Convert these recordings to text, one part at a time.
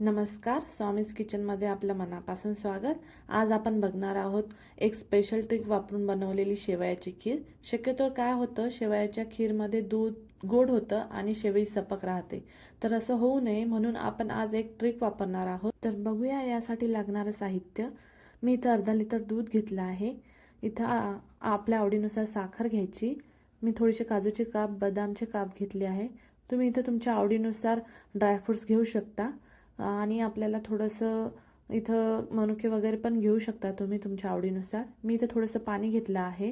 नमस्कार स्वामीज किचनमध्ये आपलं मनापासून स्वागत. आज आपण बघणार आहोत एक स्पेशल ट्रिक वापरून बनवलेली शेवयाची खीर. शक्यतो काय होतं शेवयाच्या खीरमध्ये दूध गोड होतं आणि शेवई सपक राहते. तर असं होऊ नये म्हणून आपण आज एक ट्रिक वापरणार आहोत. तर बघूया यासाठी लागणारं साहित्य. मी इथं अर्धा लिटर दूध घेतलं आहे. इथं आपल्या आवडीनुसार साखर घ्यायची. मी थोडेसे काजूचे काप बदामचे काप घेतले आहे. तुम्ही इथं तुमच्या आवडीनुसार ड्रायफ्रूट्स घेऊ शकता. आणि आपल्याला थोडंसं इथं मनुके वगैरे पण घेऊ शकता तुम्ही तुमच्या आवडीनुसार. मी इथं थोडंसं पाणी घेतलं आहे.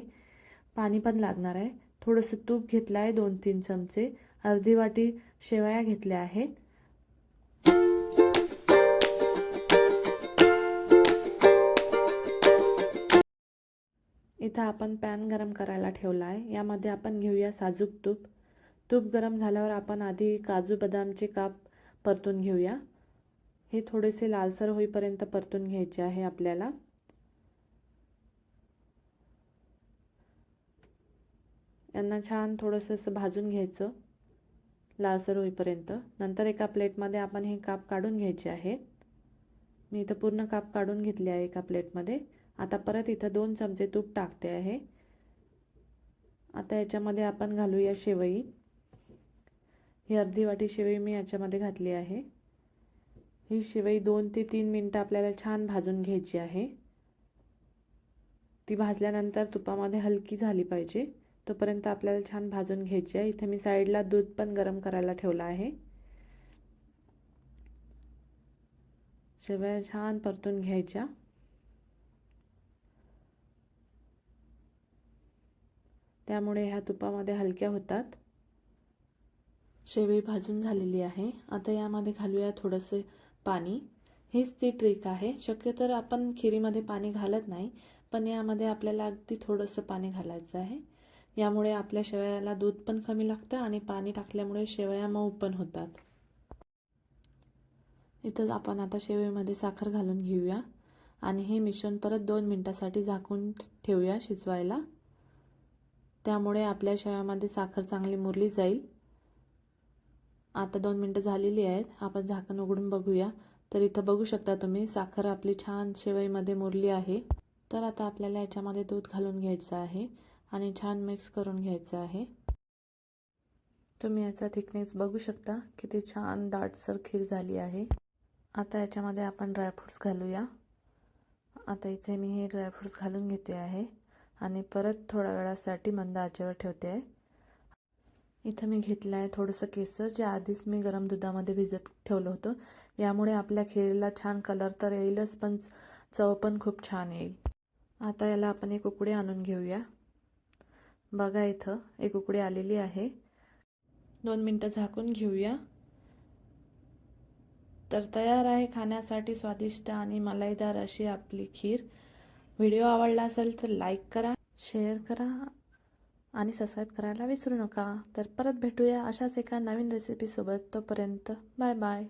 पाणी पण लागणार आहे. थोडंसं तूप घेतलं आहे दोन तीन चमचे. अर्धी वाटी शेवया घेतल्या आहेत. इथं आपण पॅन गरम करायला ठेवला आहे. यामध्ये आपण घेऊया साजूक तूप. तूप गरम झाल्यावर आपण आधी काजू बदामचे काप परतून घेऊया. हे थोडेसे लालसर होईपर्यंत परतून घ्यायचे आहे आपल्याला. यांना छान थोडंसं असं भाजून घ्यायचं. लालसर होईपर्यंत. नंतर एका प्लेटमध्ये आपण हे काप काढून घ्यायचे आहेत. मी इथं पूर्ण काप काढून घेतले आहे एका प्लेटमध्ये. आता परत इथं दोन चमचे तूप टाकते आहे. आता याच्यामध्ये आपण घालूया शेवई. ही अर्धी वाटी शेवई मी याच्यामध्ये घातली आहे. ही शेवई दोन ते तीन मिनटं आपल्याला छान भाजून घ्यायची आहे. ती भाजल्यानंतर तुपामध्ये हलकी झाली पाहिजे. तोपर्यंत आपल्याला छान भाजून घ्यायची आहे. इथे मी साईडला दूध पण गरम करायला ठेवलं आहे. शेवया छान परतून घ्यायच्या. त्यामुळे ह्या तुपामध्ये हलक्या होतात. शेवई भाजून झालेली आहे. आता यामध्ये घालूया थोडंसं पाणी. हीच ती ट्रिक आहे. शक्यतो आपण खिरीमध्ये पाणी घालत नाही पण यामध्ये आपल्याला अगदी थोडंसं पाणी घालायचं आहे. यामुळे आपल्या शेवयाला दूध पण कमी लागतं आणि पाणी टाकल्यामुळे शेवया मऊ पण होतात. इथं आपण आता शेवईमध्ये साखर घालून घेऊया. आणि हे मिश्रण परत दोन मिनटासाठी झाकून ठेवूया शिजवायला. त्यामुळे आपल्या शेवयामध्ये साखर चांगली मुरली जाईल. आता दोन मिनटं झालेली आहेत. आपण झाकण उघडून बघूया. तर इथं बघू शकता तुम्ही साखर आपली छान शेवईमध्ये मुरली आहे. तर आता आपल्याला याच्यामध्ये दूध घालून घ्यायचं आहे आणि छान मिक्स करून घ्यायचं आहे. तुम्ही याचा थिकनेस बघू शकता किती छान दाटसर खीर झाली आहे. आता याच्यामध्ये आपण ड्रायफ्रूट्स घालूया. आता इथे मी हे ड्रायफ्रूट्स घालून घेते आहे आणि परत थोड्या वेळासाठी मंद आचेवर ठेवते आहे. इथं मी घेतलं आहे थोडंसं केसर जे आधीच मी गरम दुधामध्ये भिजत ठेवलं होतं. यामुळे आपल्या खीरीला छान कलर तर येईलच पण चव पण खूप छान येईल. आता याला आपण एक उकडी आणून घेऊया. बघा इथं एक उकडी आलेली आहे. दोन मिनटं झाकून घेऊया. तर तयार आहे खाण्यासाठी स्वादिष्ट आणि मलाईदार अशी आपली खीर. व्हिडिओ आवडला असेल तर लाईक करा शेअर करा आणि सबस्क्राईब करायला विसरू नका. तर परत भेटूया अशाच एका नवीन रेसिपीसोबत तोपर्यंत बाय बाय